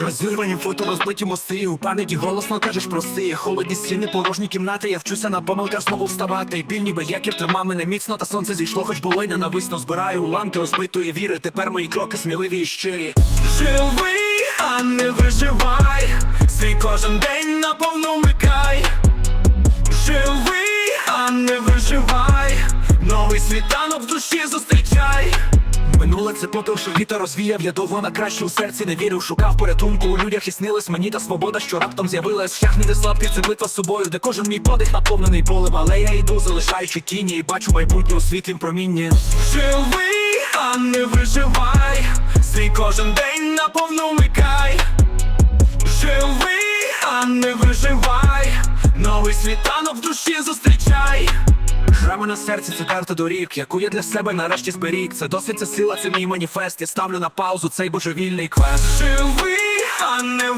Розірвані фото, розбиті мости, у пам'яті голосно кажеш прости Холодні стіни, порожні кімнати, я вчуся на помилках знову вставати. Біль ніби якір трима мене міцно, та сонце зійшло, хоч було й ненависно. Збираю уламки розбитої віри, тепер мої кроки сміливі і щирі. Живи, а не виживай, свій кожен день наповну вмикай. Живи, а не виживай, новий світанок в душі зустрічай Минуле це попіл, що вітер розвіяв, я довго на краще у серці не вірив, шукав порятунку у людях і снилась мені та свобода, що раптом з'явилась Шлях не де слабкий, це битва з собою, де кожен мій подих наповнений полем, але я йду, залишаючи тіні, і бачу майбутнє у світлім промінні. Живи, а не виживай, свій кожен день наповну вмикай. Живи, а не виживай, новий світанок в душі зустрічай. Шрами на серці це карта доріг, яку я для себе нарешті зберіг. Це досвід, це сила, це мій маніфест. Я ставлю на паузу цей божевільний квест. Живий, а не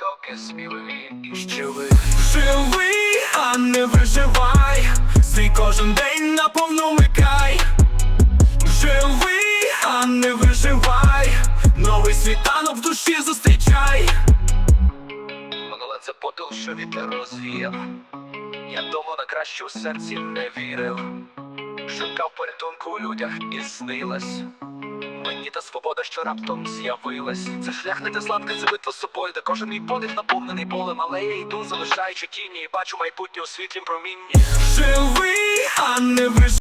Минулий сміливі і щили Живи, а не виживай. Свій кожен день наповну вмикай Живи, а не виживай. Новий світанок в душі зустрічай. Минуле це подил, що вітер розвіяв. Я довго на краще у серці не вірив. Шукав порятунку у людях і снилась Мені та свобода, що раптом з'явилась. Це шлях не те слабке, це битва з собою, де кожен мій подих наповнений полем, але я йду, залишаючи тіні, і бачу майбутнє у світлім промінні. Живий, а не виж.